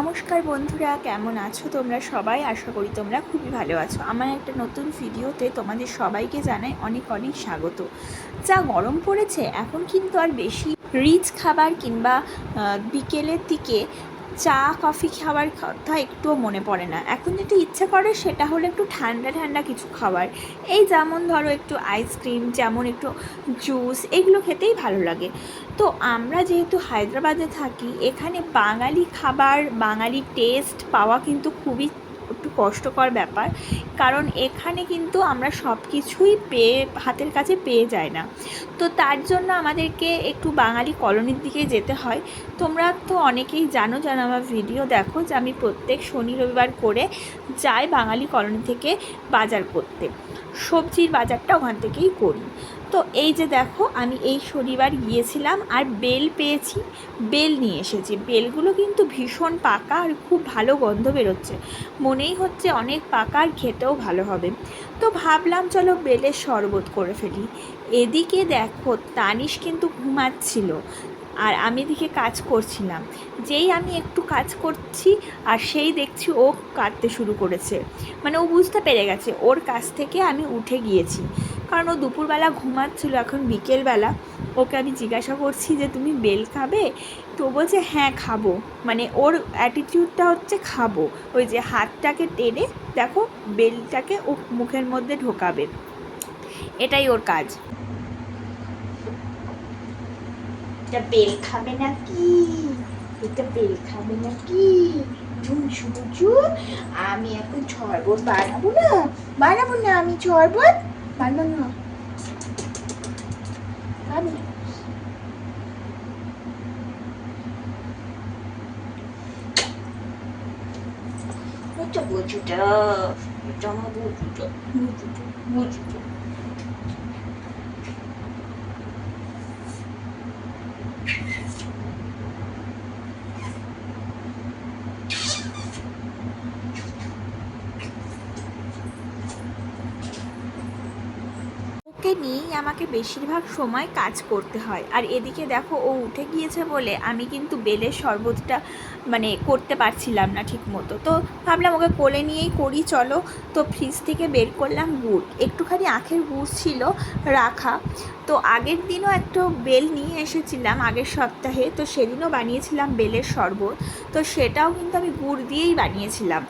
নমস্কার বন্ধুরা, কেমন আছো তোমরা সবাই? আশা করি তোমরা খুবই ভালো আছো। আমার একটা নতুন ভিডিওতে তোমাদের সবাইকে জানাই অনেক অনেক স্বাগত। যা গরম পড়েছে, এখন কিন্তু আর বেশি রিচ খাবার কিংবা বিকেলের দিকে চা, কফি খাওয়ার কথা একটুও মনে পড়ে না। এখন যেটা ইচ্ছা করে সেটা হলো একটু ঠান্ডা ঠান্ডা কিছু খাবার এই যেমন ধরো একটু আইসক্রিম যেমন একটু জুস এগুলো খেতেই ভালো লাগে। তো আমরা যেহেতু হায়দ্রাবাদে থাকি, এখানে বাঙালি খাবার, বাঙালি টেস্ট পাওয়া কিন্তু খুবই একটু কষ্টকর ব্যাপার। কারণ এখানে কিন্তু আমরা সব কিছুই পেয়ে, হাতের কাছে পেয়ে যায় না। তো তার জন্য আমাদেরকে একটু বাঙালি কলোনির দিকে যেতে হয়। তোমরা তো অনেকেই জানো জানো আমার ভিডিও দেখো, যে আমি প্রত্যেক শনি, রবিবার করে যাই বাঙালি কলোনি থেকে বাজার করতে। সবজির বাজারটা ওখান থেকেই করি। তো এই যে দেখো, আমি এই শনিবার গিয়েছিলাম আর বেল পেয়েছি, বেল নিয়ে এসেছি। বেলগুলো কিন্তু ভীষণ পাকা আর খুব ভালো গন্ধ বেরোচ্ছে। মনেই হচ্ছে অনেক পাকা খেতেও ভালো হবে। তো ভাবলাম চলো বেলের শরবত করে ফেলি। এদিকে দেখো তানিশ কিন্তু ঘুমাচ্ছিল আর আমি এদিকে কাজ করছিলাম। যেই আমি একটু কাজ করছি আর সেই দেখছি ও কাটতে শুরু করেছে। মানে ও বুঝতে পেরে গেছে, ওর কাছ থেকে আমি উঠে গিয়েছি। কারণ ও দুপুরবেলা ঘুমাচ্ছিল এখন বিকেলবেলা। ওকে আমি জিজ্ঞাসা করছি যে, তুমি বেল খাবে? তো বলছে হ্যাঁ খাব। মানে ওর অ্যাটিটিউডটা হচ্ছে খাব। ওই যে হাতটাকে টেনে দেখো, বেলটাকে ও মুখের মধ্যে ঢোকাবে। এটাই ওর কাজ। বেল খাবে নাকি? এটা বেল খাবে নাকি? ঝুম সুজু আমি এখন শরবত বানাবো না। বানাবো না আমি শরবত? বানাবো না খাবে এটা বুঝুটা এটা আমার বুঝুটা বুঝুটা বুঝুটা ওকে নিয়েই আমাকে বেশিরভাগ সময় কাজ করতে হয়। আর এদিকে দেখো, ও উঠে গিয়েছে বলে আমি কিন্তু বেলের শরবতটা মানে করতে পারছিলাম না ঠিক মতো তো ভাবলাম ওকে কোলে নিয়েই করি, চলো। তো ফ্রিজ থেকে বের করলাম গুড়। একটুখানি আখের গুড় ছিল রাখা। তো আগের দিনও একটা বেল নিয়ে এসেছিলাম আগের সপ্তাহে। তো সেদিনও বানিয়েছিলাম বেলের শরবত। তো সেটাও কিন্তু আমি গুড় দিয়েই বানিয়েছিলাম।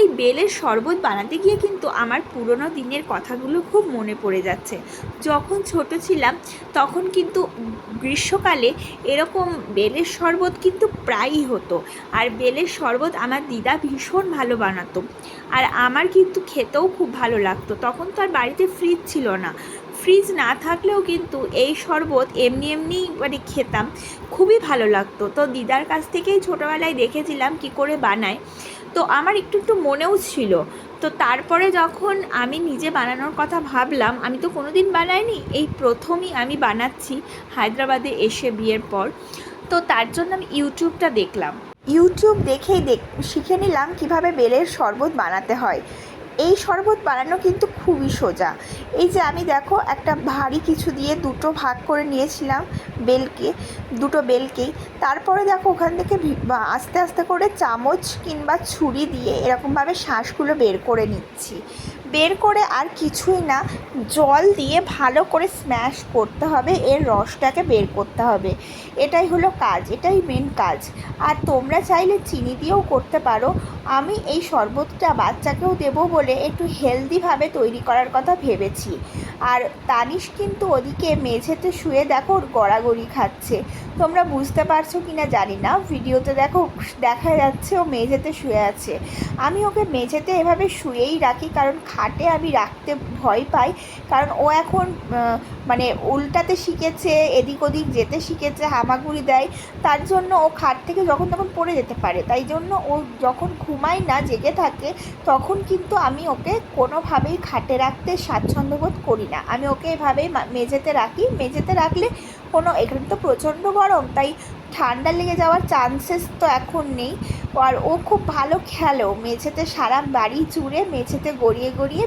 এই বেলের শরবত বানাতে গিয়ে কিন্তু আমার পুরনো দিনের কথাগুলো খুব মনে পড়ে যাচ্ছে। যখন ছোট ছিলাম, তখন কিন্তু গ্রীষ্মকালে এরকম বেলের শরবত কিন্তু প্রায়ই হতো। আর বেলের শরবত আমার দিদা ভীষণ ভালো বানাতো। আর আমার কিন্তু খেতেও খুব ভালো লাগতো। তখন তো আর বাড়িতে ফ্রিজ ছিল না। ফ্রিজ না থাকলেও কিন্তু এই শরবত এমনি এমনি মানে খেতাম। খুবই ভালো লাগতো। তো দিদার কাছ থেকেই ছোটোবেলায় দেখেছিলাম কি করে বানায়। তো আমার একটু একটু মনেও ছিল। তো তারপরে যখন আমি নিজে বানানোর কথা ভাবলাম, আমি তো কোনো দিন বানাইনি, এই প্রথমই আমি বানাচ্ছি হায়দ্রাবাদে এসে বিয়ের পর। তো তার জন্য আমি ইউটিউবটা দেখলাম। ইউটিউব দেখেই দেখ, শিখে নিলাম কীভাবে বেলের শরবত বানাতে হয়। এই শরবত বানানো কিন্তু খুবই সোজা। এই যে আমি দেখো, একটা ভারী কিছু দিয়ে দুটো ভাগ করে নিয়েছিলাম বেলকে, দুটো বেলকেই। তারপরে দেখো, ওখান থেকে আস্তে আস্তে করে চামচ কিংবা ছুরি দিয়ে এরকমভাবে শ্বাসগুলো বের করে নিচ্ছি। বের করে আর কিছুই না, জল দিয়ে ভালো করে স্ম্যাশ করতে হবে, এর রসটাকে বের করতে হবে। এটাই হলো কাজ, এটাই মেন কাজ। আর তোমরা চাইলে চিনি দিয়েও করতে পারো। আমি এই শরবতটা বাচ্চাকেও দেবো বলে একটু হেলদিভাবে তৈরি করার কথা ভেবেছি। আর তানিশ কিন্তু ওদিকে মেঝেতে শুয়ে দেখো, ওর গড়াগড়ি খাচ্ছে। তোমরা বুঝতে পারছ কি না জানি না। ভিডিওতে দেখো, দেখা যাচ্ছে ও মেঝেতে শুয়ে আছে। আমি ওকে মেঝেতে এভাবে শুয়েই রাখি, কারণ খাটে আমি রাখতে ভয় পাই। কারণ ও এখন মানে উল্টাতে শিখেছে, এদিক ওদিক যেতে শিখেছে, হামাগুড়ি দেয়। তার জন্য ও খাট থেকে যখন তখন পড়ে যেতে পারে। তাই জন্য ও যখন ঘুমায় না, জেগে থাকে, তখন কিন্তু আমি ওকে কোনোভাবেই খাটে রাখতে স্বাচ্ছন্দ্য বোধ করি না। আমি ওকে এভাবেই মেঝেতে রাখি। মেঝেতে রাখলে কোনো এখানে তো প্রচণ্ড গরম, তাই ঠান্ডা লেগে যাওয়ার চান্সেস তো এখন নেই। আর ও খুব ভালো খেলো, মেঝেতে সারা বাড়ি জুড়ে মেঝেতে গড়িয়ে গড়িয়ে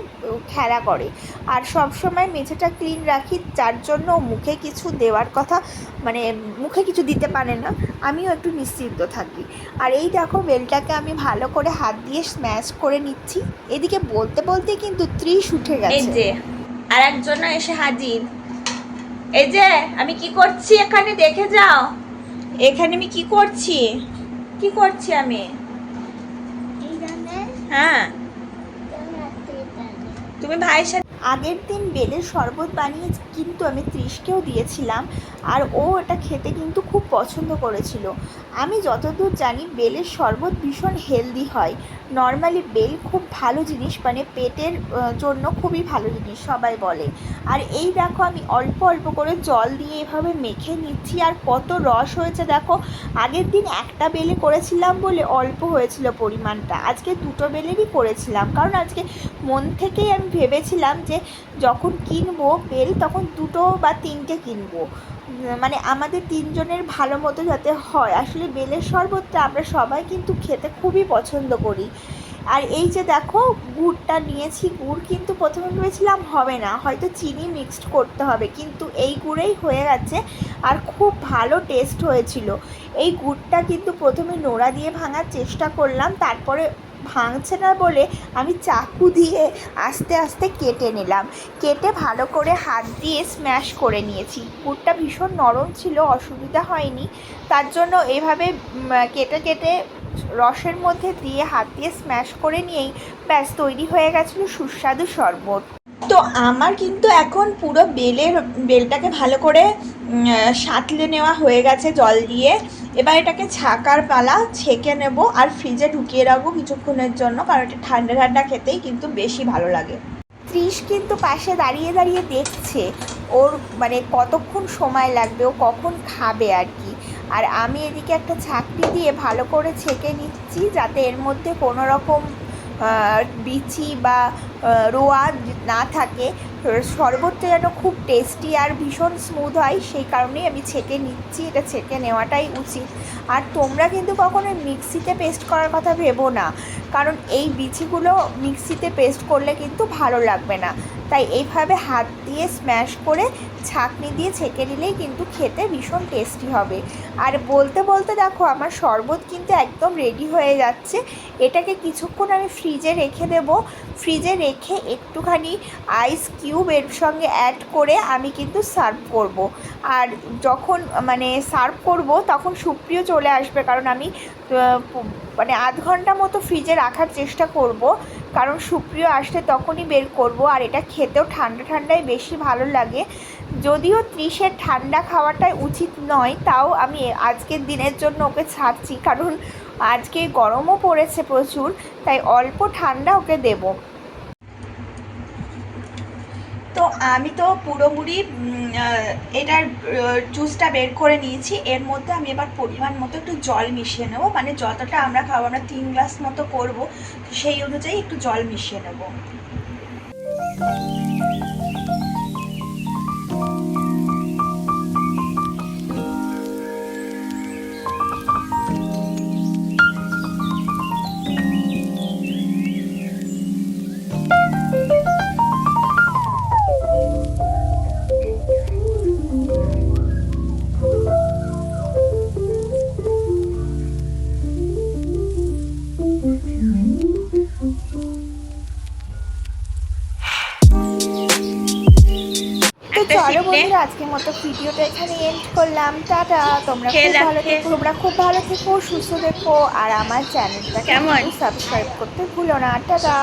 খেলা করে। আর সব সময় মেঝেটা ক্লিন রাখি, যার জন্য মুখে কিছু দেওয়ার কথা মানে মুখে কিছু দিতে পারে না। আমিও একটু নিশ্চিন্ত থাকি। আর এই দেখো, বেলটাকে আমি ভালো করে হাত দিয়ে স্ম্যাশ করে নিচ্ছি। এদিকে বলতে বলতে কিন্তু ত্রিশ উঠে গেছে। আর একজন এসে হাজির। এই যে আমি কি করছি এখানে? দেখে যাও। এখানে আমি কি করছি? কি করছি আমি? হ্যাঁ। তুমি ভাইয়ের সাথে আগের দিন বেলের শরবত বানিয়ে কিন্তু আমি ত্রিশকেও দিয়েছিলাম, আর ও এটা খেতে কিন্তু খুব পছন্দ করেছিল। আমি যতদূর জানি, বেলের শরবত ভীষণ হেলদি হয়। নর্মালি বেল খুব ভালো জিনিস মানে পেটের জন্য খুবই ভালো জিনিস, সবাই বলে। আর এই দেখো, আমি অল্প অল্প করে জল দিয়ে এভাবে মেখে নিচ্ছি, আর কত রস হয়েছে দেখো। আগের দিন একটা বেলে করেছিলাম বলে অল্প হয়েছিল পরিমাণটা। আজকে দুটো বেলেরই করেছিলাম, কারণ আজকে মন থেকেই আমি ভেবেছিলাম যে যখন কিনবো, বেল তখন দুটো বা তিনটে কিনবো। মানে আমাদের তিনজনের ভালো মতো যাতে হয়। আসলে বেলের শরবতটা আমরা সবাই কিন্তু খেতে খুবই পছন্দ করি। আর এই যে দেখো, গুড়টা নিয়েছি, গুড় কিন্তু প্রথমে ভেবেছিলাম হবে না। হয়তো চিনি মিক্সড করতে হবে, কিন্তু এই গুড়েই হয়ে গেছে। আর খুব ভালো টেস্ট হয়েছিল। এই গুড়টা কিন্তু প্রথমে নোড়া দিয়ে ভাঙার চেষ্টা করলাম, তারপরে ভাঙছে না বলে আমি চাকু দিয়ে আস্তে আস্তে কেটে নিলাম। কেটে ভালো করে হাত দিয়ে স্ম্যাশ করে নিয়েছি। গুড়টা ভীষণ নরম ছিল, অসুবিধা হয়নি। তার জন্য এভাবে কেটে কেটে রসের মধ্যে দিয়ে হাত দিয়ে স্ম্যাশ করে নিয়েই ব্যাস তৈরি হয়ে গেছিল সুস্বাদু শরবত। তো আমার কিন্তু এখন পুরো বেলের, বেলটাকে ভালো করে সাঁতলে নেওয়া হয়ে গেছে জল দিয়ে। এবার এটাকে ছাকার পালা ছেঁকে নেব আর ফ্রিজে ঢুকিয়ে রাখব কিছুক্ষণের জন্য, কারণ এটা ঠান্ডা ঠান্ডা খেতেই কিন্তু বেশি ভালো লাগে। ত্রিশ কিন্তু পাশে দাঁড়িয়ে দাঁড়িয়ে দেখছে ওর মানে কতক্ষণ সময় লাগবে, ও কখন খাবে আর কি। আর আমি এদিকে একটা ছাকনি দিয়ে ভালো করে ছেঁকে নিচ্ছি যাতে এর মধ্যে কোনো রকম বিচি বা রোয়া না থাকে শরবতটা যেন খুব টেস্টি আর ভীষণ স্মুথ হয়, সেই কারণেই আমি ছেঁকে নিচ্ছি, এটা ছেঁকে নেওয়াটাই উচিত। আর তোমরা কিন্তু কখনো মিক্সিতে পেস্ট করার কথা ভেবো না, কারণ এই বিচিগুলো মিক্সিতে পেস্ট করলে কিন্তু ভালো লাগবে না। তাই এইভাবে হাত দিয়ে স্ম্যাশ করে ছাঁকনি দিয়ে ছেঁকে নিলেই কিন্তু খেতে ভীষণ টেস্টি হবে। আর বলতে বলতে দেখো, আমার শরবত কিন্তু একদম রেডি হয়ে যাচ্ছে। এটাকে কিছুক্ষণ আমি ফ্রিজে রেখে দেব। ফ্রিজে রেখে একটুখানি আইস কিউব এর সঙ্গে অ্যাড করে আমি কিন্তু সার্ভ করব। আর যখন মানে সার্ভ করব, তখন সুপ্রিয় চলে আসবে, কারণ আমি মানে আধ ঘণ্টা মতো ফ্রিজে রাখার চেষ্টা করব। কারণ সুপ্রিয় আসলে তখনই বের করব আর এটা খেতেও ঠান্ডা ঠান্ডায় বেশি ভালো লাগে। যদিও ত্রিশের ঠান্ডা খাওয়াটাই উচিত নয়, তাও আমি আজকের দিনের জন্য ওকে ছাড়ছি। কারণ আজকে গরমও পড়েছে প্রচুর, তাই অল্প ঠান্ডা ওকে দেবো। তো আমি তো পুরোপুরি এটার জুসটা বের করে নিয়েছি। এর মধ্যে আমি এবার পরিমাণ মতো একটু জল মিশিয়ে নেব। মানে যতটা আমরা খাব, আমরা তিন গ্লাস মতো করব। সেই অনুযায়ী একটু জল মিশিয়ে নেব। চলো বন্ধুরা আজকের মতো ভিডিওটা এখানে এন্ড করলাম। টাটা তোমরা খুব ভালো থেকো তোমরা খুব ভালো থেকো সুস্থ থেকো আর আমার চ্যানেলটা কেমন? সাবস্ক্রাইব করতে ভুলো না। টাটা।